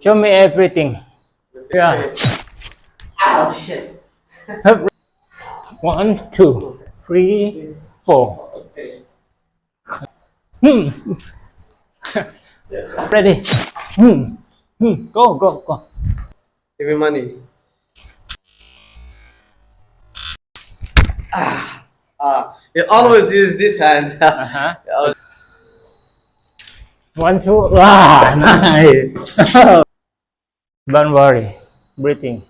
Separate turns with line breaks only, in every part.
show me everything. Yeah.
Oh shit.
one two three four.
Okay.
hmm. Ready. Hmm. Hmm. Go go go.
Give me money. Ah, ah. You always use this hand.
uh-huh.
Oh,
one two. Ah nice don't worry breathing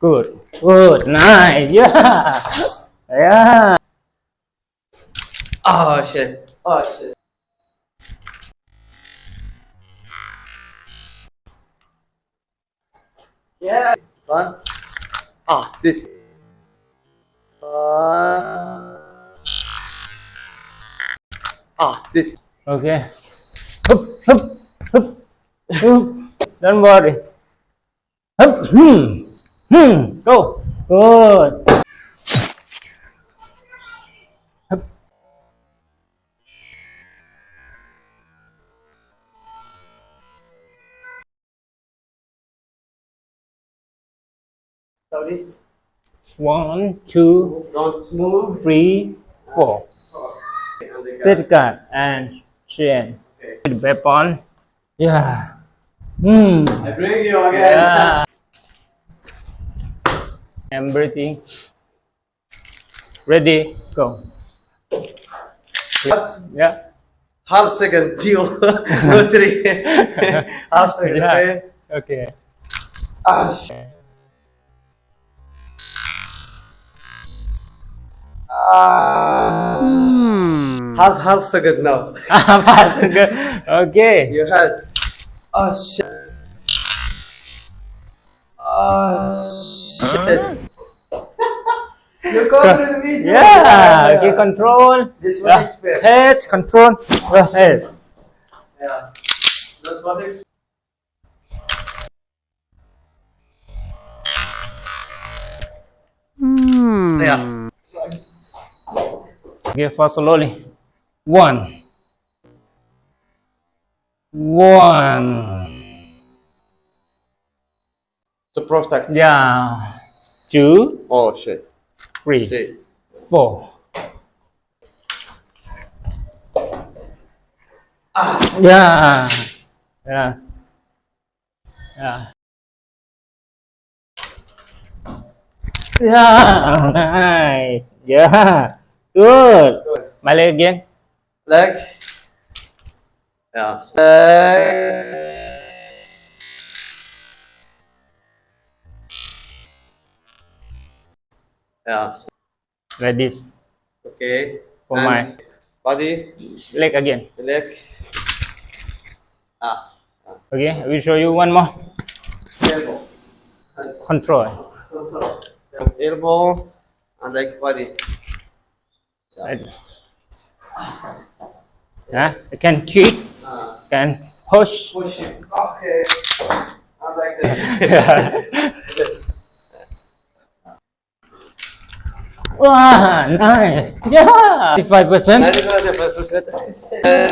good good nice yeah yeah
Oh shit. Oh shit. Yeah. Son. Ah, sit. Ah, sit.
Okay. Hup, hup, hup. Don't worry. Hmm, hmm. Go. Good.
Sorry.
One, two, three, four. Sit guard and chin.
Okay.
With weapon. Yeah. Hmm.
I bring you again.
Yeah. I'm breathing. Ready? Go.
Half,
Yeah.
half second, two, no three. half second,
Yeah.
okay?
Okay.
Ah, shit. Ah. Half, half second now.
Fast. Good. Okay.
Your head. Oh shit. Oh shit. you control me too.
Yeah. Okay. Control.
This
Yeah.
one is fair.
Head. Control. Uh, head.
Yeah. That's what is. Yeah.
Okay. For slowly. One. One.
To protect.
Yeah. Two.
Oh shit.
Three.
See.
Four.
Ah.
Yeah. Yeah. Yeah. Yeah. Nice. Yeah. Good. Leg again.
Leg. Yeah. Leg. Yeah.
Like this.
Okay.
For
And
my-
body.
Leg again.
Leg. Ah.
Okay. I will show you one more.
Elbow.
Control.
Elbow and like body.
Like this. Yeah. I can kick.
Ah.
Can push.
Push. Okay. And like that.
wow. Nice. Yeah. Fifty-five percent.
95%.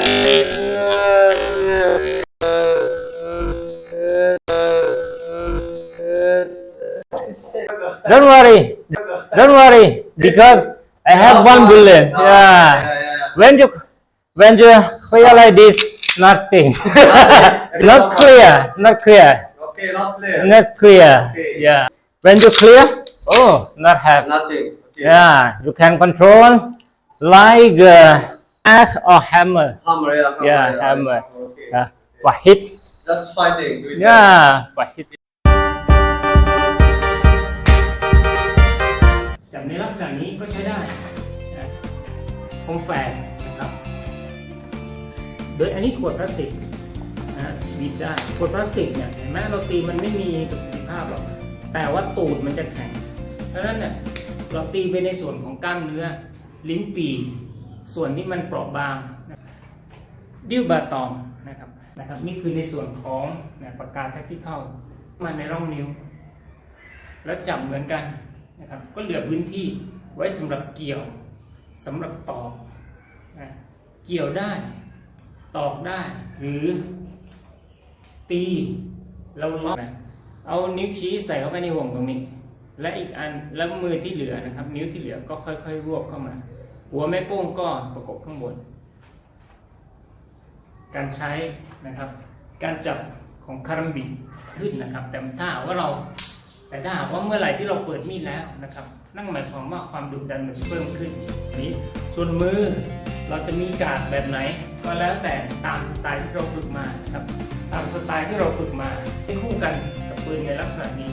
Don't worry. Don't worry. Because I have one bullet. Yeah. When you when you clear like this, nothing. not clear. Not clear.
Okay, not clear.
Not clear. Yeah. When you clear, oh, not have.
Nothing. Okay.
Yeah. You can control like uh, axe or hammer.
Hammer, yeah. Hammer,
Yeah, hammer.
Okay.
Yeah. For hit.
Just fighting. With
Yeah. For hit. จับในลักษณะนี้ก็ใช้ได้นะคมแฝกนะครับ โดยอันนี้ขวดพลาสติกนะบีบได้ขวดพลาสติกเนี่ยเห็นไหมเราตีมันไม่มีประสิทธิภาพหรอกแต่ว่าตูดมันจะแข็งเพราะฉะนั้นเนี่ย เราตีไปในส่วนของกล้ามเนื้อ ลิ้นปีส่วนที่มันเปราะบางดิ้วบาตองนะครับนะครับ นี่คือในส่วนของนี่ยปากกาแท็กที่เข้ามาในร่องนิ้ว แล้วจับเหมือนกันนะครับ ก็เหลือพื้นที่ไว้สำหรับเกี่ยวสำหรับตอกนะเกี่ยวได้ตอกได้หรือ ตีเราล็อกนะเอานิ้วชี้ใส่เข้าไปในห่วงตรงนี้ และอีกอันแล้วมือที่เหลือนะครับ นิ้วที่เหลือก็ค่อยๆ รวบเข้ามา หัวแม่โป้งก็ประกบข้างบน การใช้นะครับ การจับของคารัมบิขึ้นนะครับ แต่ถ้าหากว่าเราแต่ถ้าหากว่าเมื่อไหร่ที่เราเปิดมีดแล้วนะครับ นั่นหมายความว่าความดุดันมันจะเพิ่มขึ้นนี้ส่วนมือเราจะมีการแบบไหน ก็แล้วแต่ตามสไตล์ที่เราฝึกมาครับ ตามสไตล์ที่เราฝึกมาที่คู่กันกับปืนในลักษณะนี้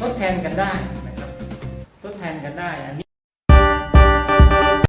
ทดแทนกันได้นะครับทดแทนกันได้อันนี้